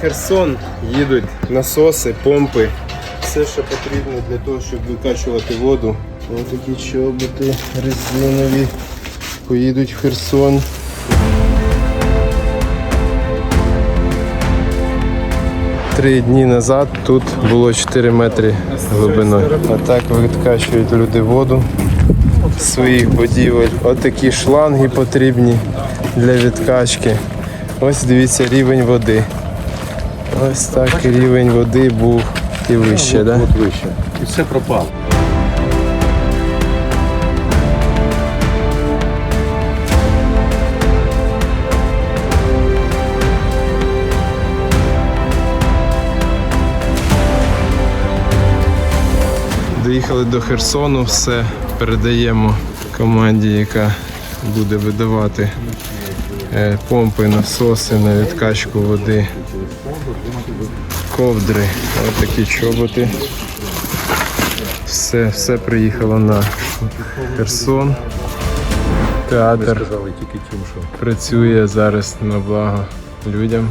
Херсон їдуть насоси, помпи. Все, що потрібно для того, щоб викачувати воду. Ось такі чоботи резинові. Поїдуть в Херсон. Три дні назад тут було 4 метри глибиною. А так відкачують люди воду з своїх будівель. Ось такі шланги потрібні для відкачки. Ось дивіться рівень води. Ось так і рівень води був і вище, так? Да? От вище. І все пропало. Доїхали до Херсону, все передаємо команді, яка буде видавати помпи, насоси на відкачку води, ковдри, ось такі чоботи. Все, все приїхало на Херсон. Театр працює зараз на благо людям.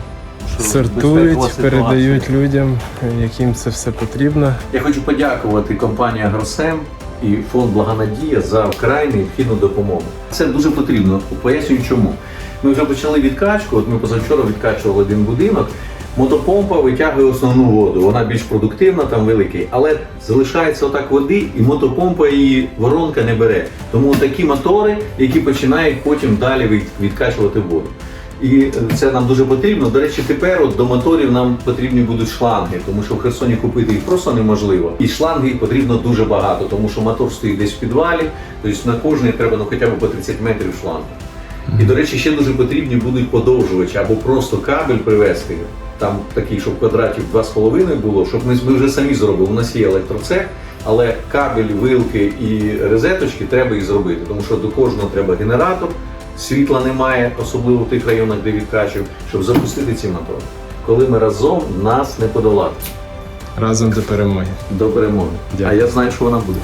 Сортують, передають людям, яким це все потрібно. Я хочу подякувати компанії Агросем і фонд Благонадія за вкрай необхідну допомогу. Це дуже потрібно. Пояснюю чому. Ми вже почали відкачку. От ми позавчора відкачували один будинок. Мотопомпа витягує основну воду. Вона більш продуктивна, там великий, але залишається отак води, і мотопомпа її воронка не бере. Тому такі мотори, які починають потім далі відкачувати воду. І це нам дуже потрібно. До речі, тепер от до моторів нам потрібні будуть шланги, тому що в Херсоні купити їх просто неможливо. І шланги потрібно дуже багато, тому що мотор стоїть десь в підвалі, тобто на кожний треба ну, хоча б по 30 метрів шланг. І, до речі, ще дуже потрібні будуть подовжувачі або просто кабель привезти. Там такий, щоб квадратів 2,5 було, щоб ми, ми вже самі зробили. У нас є електроцех, але кабель, вилки і розеточки треба їх зробити, тому що до кожного треба генератор, світла немає, особливо в тих районах, де відкачують, щоб запустити ці мотори. Коли ми разом, нас не подолати Разом до перемоги. до перемоги. Дякую. А я знаю, що вона буде.